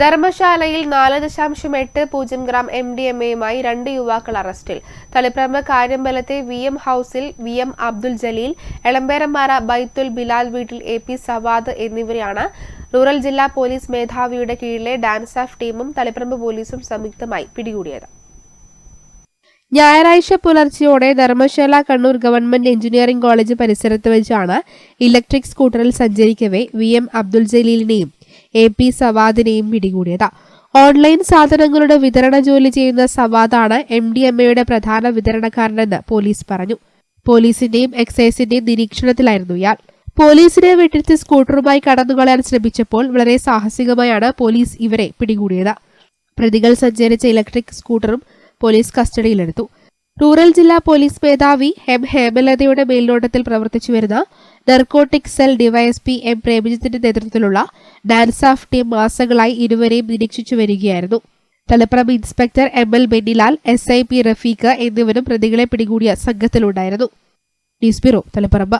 ധർമ്മശാലയിൽ നാല് ദശാംശം എട്ട് പൂജ്യം ഗ്രാം എം ഡി എം എയുമായി രണ്ട് യുവാക്കൾ അറസ്റ്റിൽ. തളിപ്പറമ്പ് കാര്യമ്പലത്തെ വി എം ഹൌസിൽ വി എം അബ്ദുൽ ജലീൽ എളമ്പേരമ്പാറ ബൈത്തുൽ ബിലാൽ വീട്ടിൽ എ പി സവാദ് എന്നിവരെയാണ് റൂറൽ ജില്ലാ പോലീസ് മേധാവിയുടെ കീഴിലെ ഡാൻസ് ഓഫ് ടീമും തളിപ്പറമ്പ് പോലീസും സംയുക്തമായി പിടികൂടിയത്. ഞായറാഴ്ച പുലർച്ചെയോടെ Dharmashala Kannur government engineering college പരിസരത്ത് വെച്ചാണ് ഇലക്ട്രിക് സ്കൂട്ടറിൽ സഞ്ചരിക്കവേ വി എം അബ്ദുൽ ജലീലിനെയും എ പി സവാദിനെയും പിടികൂടിയത്. ഓൺലൈൻ സാധനങ്ങളുടെ വിതരണ ജോലി ചെയ്യുന്ന സവാദാണ് എം ഡി എം എയുടെ പ്രധാന വിതരണക്കാരനെന്ന് പോലീസ് പറഞ്ഞു. പോലീസിന്റെയും എക്സൈസിന്റെയും നിരീക്ഷണത്തിലായിരുന്നു ഇയാൾ. പോലീസിനെ വെട്ടിച്ച് സ്കൂട്ടറുമായി കടന്നുകളയാൻ ശ്രമിച്ചപ്പോൾ വളരെ സാഹസികമായാണ് പോലീസ് ഇവരെ പിടികൂടിയത്. പ്രതികൾ സഞ്ചരിച്ച ഇലക്ട്രിക് സ്കൂട്ടറും പോലീസ് കസ്റ്റഡിയിലെടുത്തു. റൂറൽ ജില്ലാ പോലീസ് മേധാവി എം ഹേമലതയുടെ മേൽനോട്ടത്തിൽ പ്രവർത്തിച്ചു വരുന്ന നർക്കോട്ടിക് സെൽ ഡിവൈഎസ്പി എം പ്രേമജിത്തിന്റെ നേതൃത്വത്തിലുള്ള ഡാൻസ് ഓഫ് ടീം മാസങ്ങളായി ഇരുവരെയും നിരീക്ഷിച്ചു വരികയായിരുന്നു. Taliparamba inspector M L Bennilal S I P Rafeeq എന്നിവരും പ്രതികളെ പിടികൂടിയ സംഘത്തിലുണ്ടായിരുന്നു. News bureau Taliparamba.